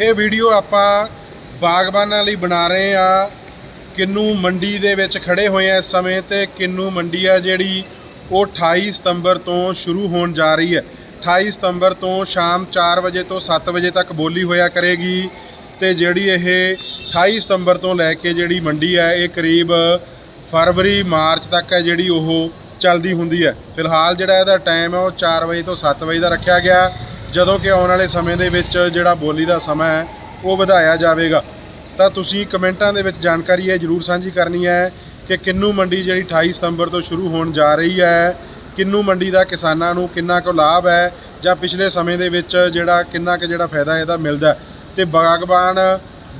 ਇਹ ਵੀਡੀਓ ਆਪਾਂ ਬਾਗਬਾਨਾਂ ਲਈ ਬਣਾ ਰਹੇ ਆ ਕਿੰਨੂ ਮੰਡੀ ਦੇ ਵਿੱਚ ਖੜੇ ਹੋਏ ਆ ਇਸ ਸਮੇਂ ਤੇ। ਕਿੰਨੂ ਮੰਡੀ ਆ ਜਿਹੜੀ ਉਹ 28 ਸਤੰਬਰ ਤੋਂ ਸ਼ੁਰੂ ਹੋਣ ਜਾ ਰਹੀ ਹੈ। 28 ਸਤੰਬਰ ਤੋਂ ਸ਼ਾਮ 4 ਵਜੇ ਤੋਂ 7 ਵਜੇ ਤੱਕ ਬੋਲੀ ਹੋਇਆ ਕਰੇਗੀ। ਤੇ ਜਿਹੜੀ ਇਹ 28 ਸਤੰਬਰ ਤੋਂ ਲੈ ਕੇ ਜਿਹੜੀ ਮੰਡੀ ਹੈ, ਇਹ ਕਰੀਬ ਫਰਵਰੀ, ਮਾਰਚ ਤੱਕ ਹੈ ਜਿਹੜੀ ਉਹ ਚੱਲਦੀ ਹੁੰਦੀ ਹੈ। ਫਿਲਹਾਲ ਜਿਹੜਾ ਇਹਦਾ ਟਾਈਮ ਹੈ, ਉਹ 4 ਵਜੇ ਤੋਂ 7 ਵਜੇ ਦਾ ਰੱਖਿਆ ਗਿਆ। ਜਦੋਂ ਕਿ ਆਉਣ ਵਾਲੇ ਸਮੇਂ ਦੇ ਵਿੱਚ ਜਿਹੜਾ ਬੋਲੀ ਦਾ ਸਮਾਂ ਹੈ, ਉਹ ਵਧਾਇਆ ਜਾਵੇਗਾ ਤਾਂ ਤੁਸੀਂ ਕਮੈਂਟਾਂ ਦੇ ਵਿੱਚ ਜਾਣਕਾਰੀ ਇਹ ਜ਼ਰੂਰ ਸਾਂਝੀ ਕਰਨੀ ਹੈ ਕਿ ਕਿੰਨੂ ਮੰਡੀ ਜਿਹੜੀ 28 ਸਤੰਬਰ ਤੋਂ ਸ਼ੁਰੂ ਹੋਣ ਜਾ ਰਹੀ ਹੈ, ਕਿੰਨੂ ਮੰਡੀ ਦਾ ਕਿਸਾਨਾਂ ਨੂੰ ਕਿੰਨਾ ਕੁ ਲਾਭ ਹੈ ਜਾਂ ਪਿਛਲੇ ਸਮੇਂ ਦੇ ਵਿੱਚ ਜਿਹੜਾ ਕਿੰਨਾ ਕੁ ਜਿਹੜਾ ਫਾਇਦਾ ਇਹਦਾ ਮਿਲਦਾ ਹੈ। ਤੇ ਬਾਗਬਾਨ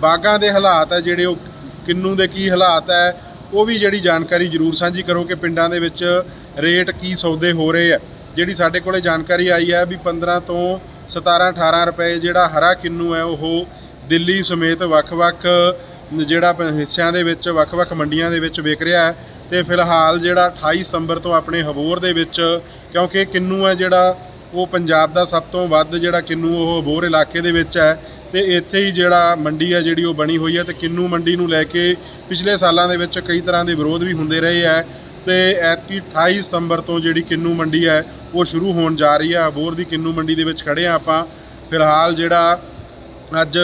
ਬਾਗਾਂ ਦੇ ਹਾਲਾਤ ਹੈ ਜਿਹੜੇ ਉਹ ਕਿੰਨੂ ਦੇ ਕੀ ਹਾਲਾਤ ਹੈ, ਉਹ ਵੀ ਜਿਹੜੀ ਜਾਣਕਾਰੀ ਜ਼ਰੂਰ ਸਾਂਝੀ ਕਰੋ ਕਿ ਪਿੰਡਾਂ ਦੇ ਵਿੱਚ ਰੇਟ ਕੀ ਸੌਦੇ ਹੋ ਰਹੇ ਆ ਜਿਹੜੀ ਸਾਡੇ ਕੋਲੇ ਜਾਣਕਾਰੀ ਆਈ ਹੈ ਵੀ 15 ਤੋਂ 17 18 ਰੁਪਏ ਜਿਹੜਾ ਹਰਾ ਕਿੰਨੂ ਹੈ, ਉਹ ਦਿੱਲੀ ਸਮੇਤ ਵੱਖ-ਵੱਖ ਜਿਹੜਾ ਹਿੱਸਿਆਂ ਦੇ ਵਿੱਚ, ਵੱਖ-ਵੱਖ ਮੰਡੀਆਂ ਦੇ ਵਿੱਚ ਵਿਕ ਰਿਹਾ ਹੈ। ਤੇ ਫਿਲਹਾਲ ਜਿਹੜਾ 28 ਸਤੰਬਰ ਤੋਂ ਆਪਣੇ ਹਬੋਰ ਦੇ ਵਿੱਚ, ਕਿਉਂਕਿ ਕਿੰਨੂ ਹੈ ਜਿਹੜਾ, ਉਹ ਪੰਜਾਬ ਦਾ ਸਭ ਤੋਂ ਵੱਧ ਜਿਹੜਾ ਕਿੰਨੂ, ਉਹ ਹਬੋਰ ਇਲਾਕੇ ਦੇ ਵਿੱਚ ਹੈ। ਤੇ ਇੱਥੇ ਹੀ ਜਿਹੜਾ ਮੰਡੀ ਹੈ ਜਿਹੜੀ ਉਹ ਬਣੀ ਹੋਈ ਹੈ ਤੇ ਕਿੰਨੂ ਮੰਡੀ ਨੂੰ ਲੈ ਕੇ ਪਿਛਲੇ ਸਾਲਾਂ ਦੇ ਵਿੱਚ ਕਈ ਤਰ੍ਹਾਂ ਦੇ ਵਿਰੋਧ ਵੀ ਹੁੰਦੇ ਰਹੇ ਹੈ। ਤੇ ਐਤਕੀ 28 ਸਤੰਬਰ ਤੋਂ ਜਿਹੜੀ ਕਿੰਨੂ ਮੰਡੀ ਹੈ, ਉਹ ਸ਼ੁਰੂ ਹੋਣ ਜਾ ਰਹੀ ਹੈ। ਅਬੋਰ ਦੀ ਕਿੰਨੂ ਮੰਡੀ ਦੇ ਵਿੱਚ ਖੜੇ ਆ ਆਪਾਂ। ਫਿਲਹਾਲ ਜਿਹੜਾ ਅੱਜ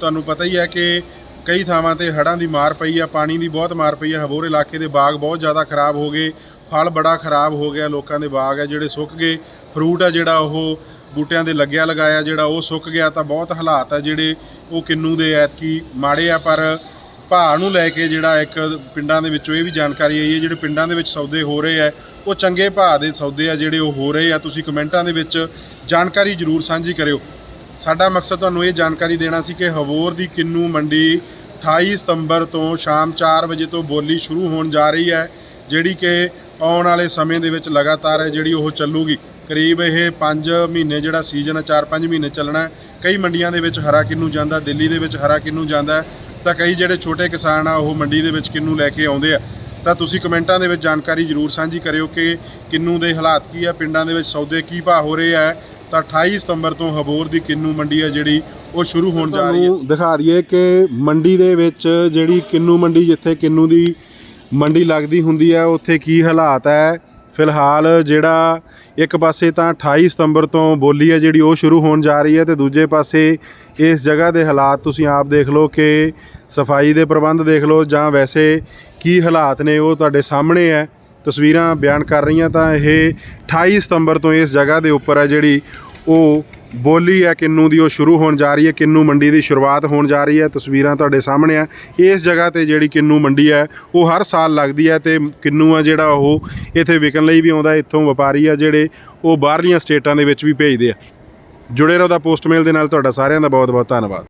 ਤੁਹਾਨੂੰ ਪਤਾ ਹੀ ਹੈ ਕਿ ਕਈ ਥਾਵਾਂ ਤੇ ਹੜ੍ਹਾਂ ਦੀ ਮਾਰ ਪਈ ਆ ਪਾਣੀ ਦੀ ਬਹੁਤ ਮਾਰ ਪਈ ਆ ਹਬੋਰ ਇਲਾਕੇ ਦੇ ਬਾਗ ਬਹੁਤ ਜ਼ਿਆਦਾ ਖਰਾਬ ਹੋ ਗਏ। ਫਲ ਬੜਾ ਖਰਾਬ ਹੋ ਗਿਆ, ਲੋਕਾਂ ਦੇ ਬਾਗ ਆ ਜਿਹੜੇ ਸੁੱਕ ਗਏ। ਫਰੂਟ ਆ ਜਿਹੜਾ ਉਹ ਬੂਟਿਆਂ ਦੇ ਲੱਗਿਆ ਲਗਾਇਆ ਜਿਹੜਾ ਉਹ ਸੁੱਕ ਗਿਆ ਤਾਂ ਬਹੁਤ ਹਾਲਾਤ ਆ ਜਿਹੜੇ ਉਹ ਕਿੰਨੂ ਦੇ ਐਤਕੀ ਮਾੜੇ ਆ। ਪਰ ਭਾਅ ਨੂੰ ਲੈ ਕੇ ਜਿਹੜਾ ਇੱਕ ਪਿੰਡਾਂ ਦੇ ਵਿੱਚੋਂ ਇਹ ਵੀ ਜਾਣਕਾਰੀ ਆਈ ਹੈ, ਜਿਹੜੇ ਪਿੰਡਾਂ ਦੇ ਵਿੱਚ ਸੌਦੇ ਹੋ ਰਹੇ ਆ ਉਹ ਚੰਗੇ ਭਾਅ ਦੇ ਸੌਦੇ ਆ ਜਿਹੜੇ ਉਹ ਹੋ ਰਹੇ ਆ। ਤੁਸੀਂ ਕਮੈਂਟਾਂ ਦੇ ਵਿੱਚ ਜਾਣਕਾਰੀ ਜ਼ਰੂਰ ਸਾਂਝੀ ਕਰਿਓ। ਸਾਡਾ ਮਕਸਦ ਤੁਹਾਨੂੰ ਇਹ ਜਾਣਕਾਰੀ ਦੇਣਾ ਸੀ ਕਿ ਹਵੋਰ ਦੀ ਕਿੰਨੂ ਮੰਡੀ 28 ਸਤੰਬਰ ਤੋਂ ਸ਼ਾਮ 4 ਵਜੇ ਤੋਂ ਬੋਲੀ ਸ਼ੁਰੂ ਹੋਣ ਜਾ ਰਹੀ ਹੈ, ਜਿਹੜੀ ਕਿ ਆਉਣ ਵਾਲੇ ਸਮੇਂ ਦੇ ਵਿੱਚ ਲਗਾਤਾਰ ਹੈ, ਜਿਹੜੀ ਉਹ ਚੱਲੂਗੀ। ਕਰੀਬ ਇਹ 5 ਮਹੀਨੇ ਜਿਹੜਾ ਸੀਜ਼ਨ ਹੈ 4-5 ਮਹੀਨੇ ਚੱਲਣਾ ਕਈ ਮੰਡੀਆਂ ਦੇ ਵਿੱਚ ਹਰਾ ਕਿੰਨੂ ਜਾਂਦਾ, ਦਿੱਲੀ ਦੇ ਵਿੱਚ ਹਰਾ ਕਿੰਨੂ ਜਾਂਦਾ ਤਾਂ ਕਈ ਜਿਹੜੇ ਛੋਟੇ ਕਿਸਾਨ ਆ, ਉਹ ਮੰਡੀ ਦੇ ਵਿੱਚ ਕਿੰਨੂ ਲੈ ਕੇ ਆਉਂਦੇ ਆ। ਤਾਂ ਤੁਸੀਂ ਕਮੈਂਟਾਂ ਦੇ ਵਿੱਚ ਜਾਣਕਾਰੀ ਜ਼ਰੂਰ ਸਾਂਝੀ ਕਰਿਓ ਕਿ ਕਿੰਨੂ ਦੇ ਹਾਲਾਤ ਕੀ ਆ, ਪਿੰਡਾਂ ਦੇ ਵਿੱਚ ਸੌਦੇ ਕੀ ਭਾਅ ਹੋ ਰਹੇ ਆ। ਤਾਂ 28 ਸਤੰਬਰ ਤੋਂ ਹਬੋਰ ਦੀ ਕਿੰਨੂ ਮੰਡੀ ਆ ਜਿਹੜੀ, ਉਹ ਸ਼ੁਰੂ ਹੋਣ ਜਾ ਰਹੀ ਹੈ। ਦਿਖਾ ਦਈਏ ਕਿ ਮੰਡੀ ਦੇ ਵਿੱਚ ਜਿਹੜੀ ਕਿੰਨੂ ਮੰਡੀ, ਜਿੱਥੇ ਕਿੰਨੂ ਦੀ ਮੰਡੀ ਲੱਗਦੀ ਹੁੰਦੀ ਹੈ ਉੱਥੇ ਕੀ ਹਾਲਾਤ ਹੈ? ਫਿਲਹਾਲ ਜਿਹੜਾ ਇੱਕ ਪਾਸੇ ਤਾਂ 28 ਸਤੰਬਰ ਤੋਂ ਬੋਲੀ ਹੈ ਜਿਹੜੀ ਉਹ ਸ਼ੁਰੂ ਹੋਣ ਜਾ ਰਹੀ ਹੈ ਤੇ ਦੂਜੇ ਪਾਸੇ ਇਸ ਜਗ੍ਹਾ ਦੇ ਹਾਲਾਤ ਤੁਸੀਂ ਆਪ ਦੇਖ ਲਓ ਕਿ ਸਫ਼ਾਈ ਦੇ ਪ੍ਰਬੰਧ ਦੇਖ ਲਓ ਜਾਂ ਵੈਸੇ ਕੀ ਹਾਲਾਤ ਨੇ ਉਹ ਤੁਹਾਡੇ ਸਾਹਮਣੇ ਹੈ। ਤਸਵੀਰਾਂ ਬਿਆਨ ਕਰ ਰਹੀਆਂ ਤਾਂ ਇਹ 28 ਸਤੰਬਰ ਤੋਂ ਇਸ ਜਗ੍ਹਾ ਦੇ ਉੱਪਰ ਹੈ ਜਿਹੜੀ ਉਹ ਬੋਲੀ ਹੈ, ਕਿੰਨੂ ਦੀ ਉਹ ਸ਼ੁਰੂ ਹੋਣ ਜਾ ਰਹੀ ਹੈ, ਕਿੰਨੂ ਮੰਡੀ ਦੀ ਸ਼ੁਰੂਆਤ ਹੋਣ ਜਾ ਰਹੀ ਹੈ, ਤਸਵੀਰਾਂ ਤੁਹਾਡੇ ਸਾਹਮਣੇ ਆ। ਇਸ ਜਗ੍ਹਾ ਤੇ ਜਿਹੜੀ ਕਿੰਨੂ ਮੰਡੀ ਹੈ, ਉਹ ਹਰ ਸਾਲ ਲੱਗਦੀ ਹੈ ਤੇ ਕਿੰਨੂ ਆ ਜਿਹੜਾ ਉਹ ਇੱਥੇ ਵਿਕਣ ਲਈ ਵੀ ਆਉਂਦਾ, ਇੱਥੋਂ ਵਪਾਰੀ ਆ ਜਿਹੜੇ ਉਹ ਬਾਹਰਲੀਆਂ ਸਟੇਟਾਂ ਦੇ ਵਿੱਚ ਵੀ ਭੇਜਦੇ ਆ। ਜੁੜੇ ਰਹੋ ਦਾ ਪੋਸਟਮੇਲ ਦੇ ਨਾਲ, ਤੁਹਾਡਾ ਸਾਰਿਆਂ ਦਾ ਬਹੁਤ ਬਹੁਤ ਧੰਨਵਾਦ।